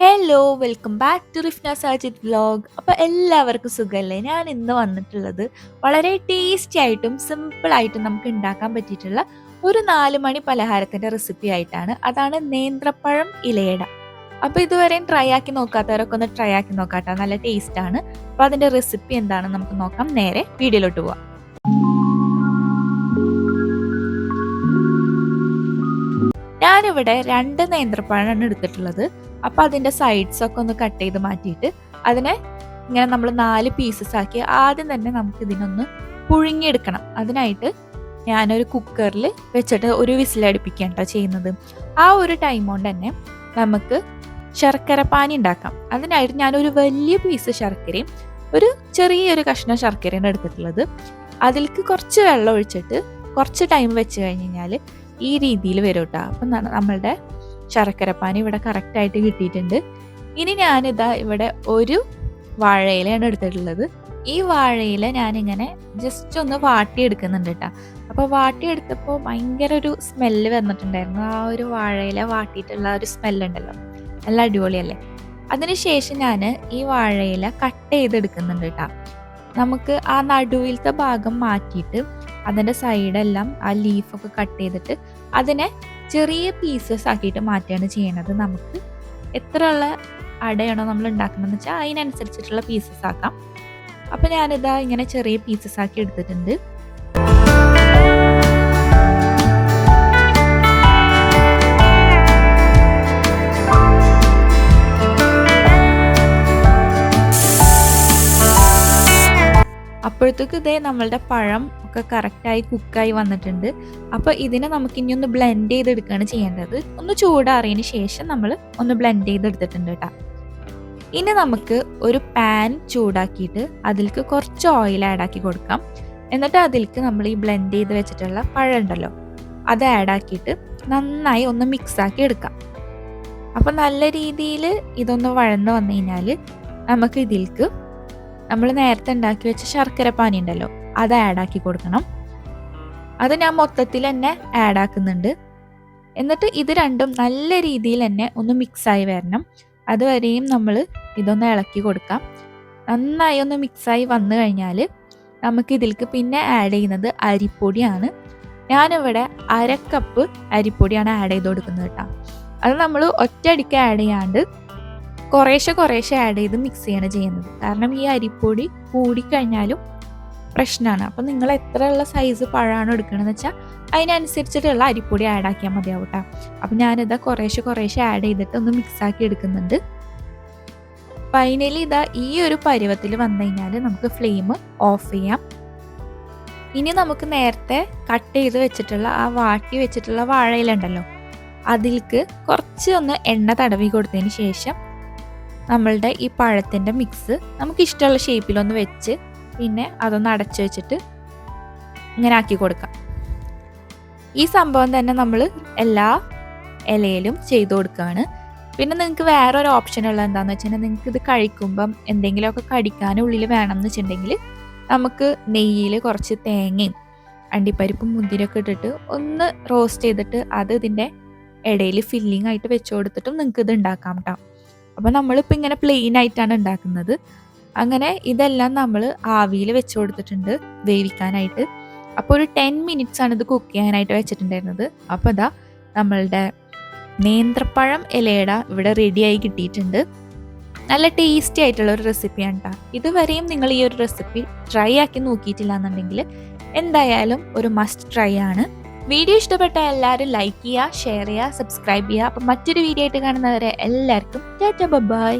Hello welcome back to Rifna Sajid vlog അപ്പോൾ എല്ലാവർക്കും സുഖമല്ലേ ഞാൻ ഇന്ന് വന്നിട്ടുള്ളത് വളരെ ടേസ്റ്റി ആയിട്ടും സിമ്പിളായിട്ടും നമുക്ക് ഉണ്ടാക്കാൻ പറ്റിയിട്ടുള്ള ഒരു നാല് മണി പലഹാരത്തിന്റെ റെസിപ്പി ആയിട്ടാണ്. അതാണ് നേന്ത്രപ്പഴം ഇലയട. അപ്പോൾ ഇതുവരെയും ട്രൈ ആക്കി നോക്കാത്തവരൊക്കെ ഒന്ന് ട്രൈ ആക്കി നോക്കാട്ടോ. നല്ല ടേസ്റ്റ് ആണ്. അപ്പോൾ അതിന്റെ റെസിപ്പി എന്താണെന്ന് നമുക്ക് നോക്കാം. നേരെ വീഡിയോയിലോട്ട് പോവാം. ഞാനിവിടെ രണ്ട് നേന്ത്രപ്പഴമാണ് എടുത്തിട്ടുള്ളത്. അപ്പോൾ അതിന്റെ സൈഡ്സ് ഒക്കെ ഒന്ന് കട്ട് ചെയ്ത് മാറ്റിയിട്ട് അതിനെ ഇങ്ങനെ നമ്മൾ നാല് പീസസ് ആക്കി ആദ്യം തന്നെ നമുക്ക് ഇതിനൊന്ന് പുഴുങ്ങിയെടുക്കണം. അതിനായിട്ട് ഞാനൊരു കുക്കറിൽ വെച്ചിട്ട് ഒരു വിസിലടുപ്പിക്കുകയാണ് ചെയ്യുന്നത്. ആ ഒരു ടൈം കൊണ്ട് തന്നെ നമുക്ക് ശർക്കര പാനി ഉണ്ടാക്കാം. അതിനായിട്ട് ഞാനൊരു വലിയ പീസ് ശർക്കരയും ഒരു ചെറിയൊരു കഷ്ണം ശർക്കരയാണ് എടുത്തിട്ടുള്ളത്. അതിലേക്ക് കുറച്ച് വെള്ളം ഒഴിച്ചിട്ട് കുറച്ച് ടൈം വെച്ച് കഴിഞ്ഞ് കഴിഞ്ഞാൽ ഈ രീതിയിൽ വരും കേട്ടോ അപ്പം നമ്മളുടെ ശർക്കരപ്പാനി ഇവിടെ കറക്റ്റായിട്ട് കിട്ടിയിട്ടുണ്ട്. ഇനി ഞാനിതാ ഇവിടെ ഒരു വാഴയിലയാണ് എടുത്തിട്ടുള്ളത്. ഈ വാഴയില ഞാനിങ്ങനെ ജസ്റ്റ് ഒന്ന് വാട്ടിയെടുക്കുന്നുണ്ട് കേട്ടോ അപ്പോൾ വാട്ടിയെടുത്തപ്പോൾ ഭയങ്കര ഒരു സ്മെല്ല് വന്നിട്ടുണ്ടായിരുന്നു. ആ ഒരു വാഴയില വാട്ടിയിട്ടുള്ള ഒരു സ്മെല്ലുണ്ടല്ലോ നല്ല അടിപൊളിയല്ലേ? അതിനുശേഷം ഞാൻ ഈ വാഴയില കട്ട് ചെയ്തെടുക്കുന്നുണ്ട് കേട്ടോ നമുക്ക് ആ നടുവിലത്തെ ഭാഗം മാറ്റിയിട്ട് അതിന്റെ സൈഡെല്ലാം ആ ലീഫൊക്കെ കട്ട് ചെയ്തിട്ട് അതിനെ ചെറിയ പീസസ് ആക്കിയിട്ട് മാറ്റുകയാണ് ചെയ്യണത്. നമുക്ക് എത്ര ഉള്ള അടയാണോ നമ്മൾ ഉണ്ടാക്കുന്നതെന്ന് വെച്ചാൽ അതിനനുസരിച്ചിട്ടുള്ള പീസസ് ആക്കാം. അപ്പം ഞാനിതാ ഇങ്ങനെ ചെറിയ പീസസ് ആക്കി എടുത്തിട്ടുണ്ട്. അപ്പോഴത്തേക്ക് ഇതേ നമ്മളുടെ പഴം ഒക്കെ കറക്റ്റായി കുക്കായി വന്നിട്ടുണ്ട്. അപ്പോൾ ഇതിനെ നമുക്ക് ഇനി ഒന്ന് ബ്ലെൻഡ് ചെയ്തെടുക്കുകയാണ് ചെയ്യേണ്ടത്. ഒന്ന് ചൂടാറിയതിന് ശേഷം നമ്മൾ ഒന്ന് ബ്ലെൻഡ് ചെയ്തെടുത്തിട്ടുണ്ട് കേട്ടോ ഇനി നമുക്ക് ഒരു പാൻ ചൂടാക്കിയിട്ട് അതിലേക്ക് കുറച്ച് ഓയിൽ ആഡ് ആക്കി കൊടുക്കാം. എന്നിട്ട് അതിലേക്ക് നമ്മൾ ഈ ബ്ലെൻഡ് ചെയ്ത് വെച്ചിട്ടുള്ള പഴം ഉണ്ടല്ലോ അത് ആക്കിയിട്ട് നന്നായി ഒന്ന് മിക്സ് ആക്കി എടുക്കാം. അപ്പം നല്ല രീതിയിൽ ഇതൊന്ന് വഴന്ന് വന്നു കഴിഞ്ഞാൽ നമുക്ക് ഇതിലേക്ക് നമ്മൾ നേരത്തെ ഉണ്ടാക്കി വെച്ച ശർക്കര പാനി ഉണ്ടല്ലോ അത് ആഡ് ആക്കി കൊടുക്കണം. അത് ഞാൻ മൊത്തത്തിൽ തന്നെ ആഡ് ആക്കുന്നുണ്ട്. എന്നിട്ട് ഇത് രണ്ടും നല്ല രീതിയിൽ തന്നെ ഒന്ന് മിക്സായി വരണം. അതുവരെയും നമ്മൾ ഇതൊന്ന് ഇളക്കി കൊടുക്കാം. നന്നായി ഒന്ന് മിക്സായി വന്നു കഴിഞ്ഞാൽ നമുക്ക് ഇതിലേക്ക് പിന്നെ ആഡ് ചെയ്യുന്നത് അരിപ്പൊടിയാണ്. ഞാനിവിടെ അര കപ്പ് അരിപ്പൊടിയാണ് ആഡ് ചെയ്ത് കൊടുക്കുന്നത് കേട്ടോ. അത് നമ്മൾ ഒറ്റയടിക്ക് ആഡ് ചെയ്യാണ്ട് കുറേശ്ശെ കുറേശ്ശെ ആഡ് ചെയ്ത് മിക്സ് ചെയ്യാണ് ചെയ്യുന്നത്. കാരണം ഈ അരിപ്പൊടി കൂടിക്കഴിഞ്ഞാലും പ്രശ്നമാണ് അപ്പം നിങ്ങൾ എത്രയുള്ള സൈസ് പഴമാണ് എടുക്കണമെന്ന് വെച്ചാൽ അതിനനുസരിച്ചിട്ടുള്ള അരിപ്പൊടി ആഡ് ആക്കിയാൽ മതിയാവും കേട്ടോ അപ്പം ഞാനിതാ കുറേശ്ശെ കുറേശ്ശെ ആഡ് ചെയ്തിട്ട് ഒന്ന് മിക്സ് ആക്കി എടുക്കുന്നുണ്ട്. ഫൈനലി ഇതാ ഈ ഒരു പരുവത്തിൽ വന്നു കഴിഞ്ഞാൽ നമുക്ക് ഫ്ലെയിം ഓഫ് ചെയ്യാം. ഇനി നമുക്ക് നേരത്തെ കട്ട് ചെയ്ത് വെച്ചിട്ടുള്ള ആ വാട്ടി വെച്ചിട്ടുള്ള വാഴയിലുണ്ടല്ലോ അതിൽക്ക് കുറച്ച് ഒന്ന് എണ്ണ തടവി കൊടുത്തതിന് ശേഷം നമ്മളുടെ ഈ പഴത്തിന്റെ മിക്സ് നമുക്ക് ഇഷ്ടമുള്ള ഷേപ്പിലൊന്ന് വെച്ച് പിന്നെ അതൊന്ന് അടച്ചു വെച്ചിട്ട് ഇങ്ങനെ ആക്കി കൊടുക്കാം. ഈ സംഭവം തന്നെ നമ്മൾ എല്ലാ ഇലയിലും ചെയ്തു കൊടുക്കുകയാണ്. പിന്നെ നിങ്ങൾക്ക് വേറെ ഒരു ഓപ്ഷൻ ഉള്ള എന്താണെന്ന് വെച്ചിട്ടുണ്ടെങ്കിൽ നിങ്ങൾക്ക് ഇത് കഴിക്കുമ്പം എന്തെങ്കിലുമൊക്കെ കടിക്കാൻ ഉള്ളിൽ വേണം എന്ന് വെച്ചിട്ടുണ്ടെങ്കിൽ നമുക്ക് നെയ്യിൽ കുറച്ച് തേങ്ങയും അണ്ടിപ്പരിപ്പും മുന്തിരിയൊക്കെ ഇട്ടിട്ട് ഒന്ന് റോസ്റ്റ് ചെയ്തിട്ട് അത് ഇതിന്റെ ഇടയിൽ ഫില്ലിംഗ് ആയിട്ട് വെച്ച് കൊടുത്തിട്ടും നിങ്ങൾക്ക് ഇത് ഉണ്ടാക്കാം കേട്ടോ അപ്പോൾ നമ്മളിപ്പോൾ ഇങ്ങനെ പ്ലെയിൻ ആയിട്ടാണ് ഉണ്ടാക്കുന്നത്. അങ്ങനെ ഇതെല്ലാം നമ്മൾ ആവിയിൽ വെച്ച് കൊടുത്തിട്ടുണ്ട് വേവിക്കാനായിട്ട്. അപ്പോൾ ഒരു ടെൻ മിനിറ്റ്സ് ആണ് ഇത് കുക്ക് ചെയ്യാനായിട്ട് വെച്ചിട്ടുണ്ടായിരുന്നത്. അപ്പോൾ അതാ നമ്മളുടെ നേന്ത്രപ്പഴം ഇലയട ഇവിടെ റെഡിയായി കിട്ടിയിട്ടുണ്ട്. നല്ല ടേസ്റ്റി ആയിട്ടുള്ള ഒരു റെസിപ്പിയാണ് കേട്ടോ ഇതുവരെയും നിങ്ങൾ ഈ ഒരു റെസിപ്പി ട്രൈ ആക്കി നോക്കിയിട്ടില്ല എന്നുണ്ടെങ്കിൽ എന്തായാലും ഒരു മസ്റ്റ് ട്രൈ ആണ്. വീഡിയോ ഇഷ്ടപ്പെട്ട എല്ലാവരും ലൈക്ക് ചെയ്യുക ഷെയർ ചെയ്യുക സബ്സ്ക്രൈബ് ചെയ്യുക. അപ്പം മറ്റൊരു വീഡിയോ ആയിട്ട് കാണുന്നവരെ എല്ലാവർക്കും ടാറ്റ ബൈ